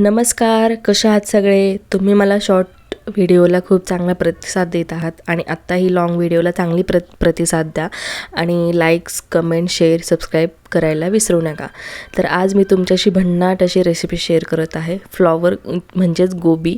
नमस्कार कशा आहात सगळे? तुम्ही मला शॉर्ट व्हिडिओला खूप चांगला प्रतिसाद देत आहात आणि आत्ताही लाँग व्हिडिओला चांगली प्र प्रतिसाद द्या आणि लाईक्स कमेंट शेअर सबस्क्राईब करायला विसरू नका. तर आज मी तुमच्याशी भन्नाट अशी रेसिपी शेअर करत आहे. फ्लॉवर म्हणजेच गोबी.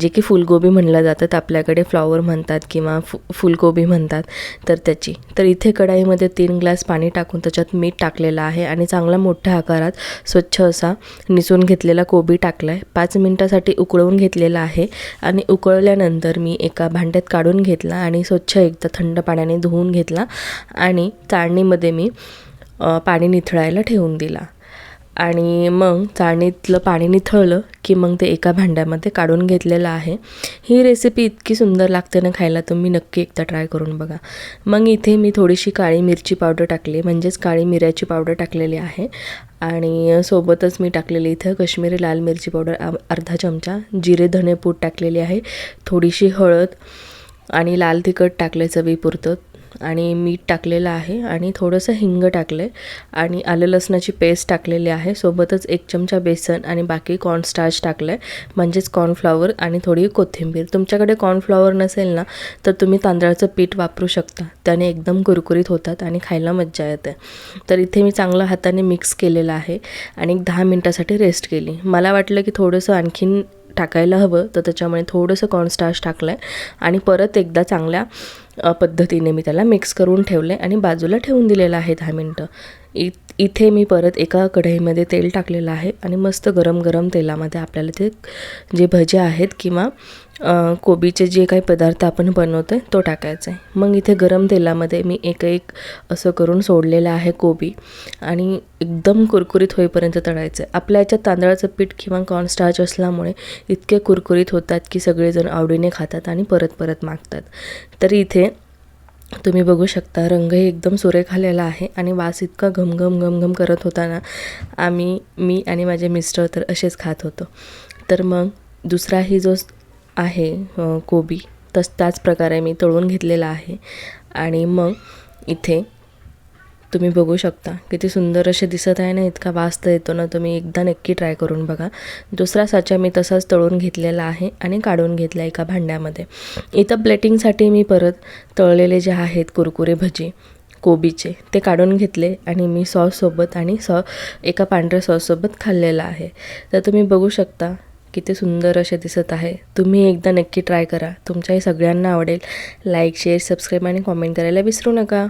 जे की फुलगोबी म्हणलं जातात आपल्याकडे फ्लॉवर म्हणतात किंवा फु फुलगोबी म्हणतात तर त्याची. तर इथे कढाईमध्ये तीन ग्लास पाणी टाकून त्याच्यात मीठ टाकलेलं आहे आणि चांगला मोठ्या आकारात स्वच्छ असा निसून घेतलेला कोबी टाकला आहे पाच मिनटासाठी उकळवून घेतलेला आहे आणि उकळल्यानंतर मी एका भांड्यात काढून घेतला आणि स्वच्छ एकदा थंड पाण्याने धुवून घेतला आणि चाळणीमध्ये मी पाणी निथळायला ठेवून दिला. आणि मग चाळणीतलं पाणी निथळलं की मग ते एका भांड्यामध्ये काढून घेतलेलं आहे. ही रेसिपी इतकी सुंदर लागते ना खायला तुम्ही नक्की एकदा ट्राय करून बघा. मग इथे मी थोडीशी काळी मिरची पावडर टाकली म्हणजेच काळी मिऱ्याची पावडर टाकलेली आहे. आणि सोबतच मी टाकलेली इथं कश्मीरी लाल मिरची पावडर अर्धा चमचा जिरे धणे पूड टाकलेली आहे थोडीशी हळद आणि लाल तिखट टाकले चवीपुरतं. आणि मीठ टाकलेलं आहे आणि थोडंसं हिंग टाकलं आहे आणि आलं लसणाची पेस्ट टाकलेली आहे. सोबतच एक चमचा बेसन आणि बाकी कॉर्नस्टार्च टाकलं आहे म्हणजेच कॉर्नफ्लॉवर आणि थोडी कोथिंबीर. तुमच्याकडे कॉर्नफ्लॉवर नसेल ना तर तुम्ही तांदळाचं पीठ वापरू शकता. त्याने एकदम कुरकुरीत होतात आणि खायला मज्जा येते. तर इथे मी चांगलं हाताने मिक्स केलेलं आहे आणि एक दहा मिनटासाठी रेस्ट केली. मला वाटलं की थोडंसं आणखीन टाकायला हवं तर त्याच्यामुळे थोडंसं कॉर्नस्टार्च टाकलं आहे आणि परत एकदा चांगल्या पद्धतीने मी त्याला मिक्स करून ठेवलं आहे आणि बाजूला ठेवून दिलेलं आहे दहा मिनटं. इ इथे मी परत एका कढईमध्ये तेल टाकलेलं आहे आणि मस्त गरम गरम तेलामध्ये आपल्याला ते जे भजे आहेत किंवा कोबीचे जे काही पदार्थ आपण बनवतो आहे तो टाकायचा आहे मग इथे गरम तेलामध्ये मी एक एक असं करून सोडलेलं आहे कोबी आणि एकदम कुरकुरीत होईपर्यंत तळायचं आहे आपल्या याच्यात तांदळाचं पीठ किंवा कॉर्नस्टार्च असल्यामुळे इतके कुरकुरीत होतात की सगळेजण आवडीने खातात आणि परत परत मागतात. तर इथे तुम्ही बघू शकता रंगही एकदम सुरेख आलेला आहे आणि वास इतका घमघम घमघम करत होता ना आम्ही मी आणि माझे मिस्टर तर असेच खात होतो. तर मग दुसराही जो आहे कोबी तस त्याच प्रकारे मी तळून घेतलेला आहे. आणि मग इथे तुम्ही बघू शकता. किती सुंदर असे दिसत आहे ना इतका वास्त येतो ना तुम्ही एकदा नक्की ट्राय करून बघा. दुसरा साचा मी तसाच तळून घेतलेला आहे आणि काढून घेतला एका भांड्यामध्ये. इथं प्लेटिंगसाठी मी परत तळलेले जे आहेत कुरकुरे भजी कोबीचे ते काढून घेतले आणि मी सॉससोबत आणि सॉ एका पांढऱ्या सॉससोबत खाल्लेला आहे. तर तुम्ही बघू शकता किती सुंदर असे दिसत आहे. तुम्ही एकदा नक्की ट्राय करा. तुमच्याही सगळ्यांना आवडेल. लाईक शेअर सबस्क्राईब आणि कॉमेंट करायला विसरू नका.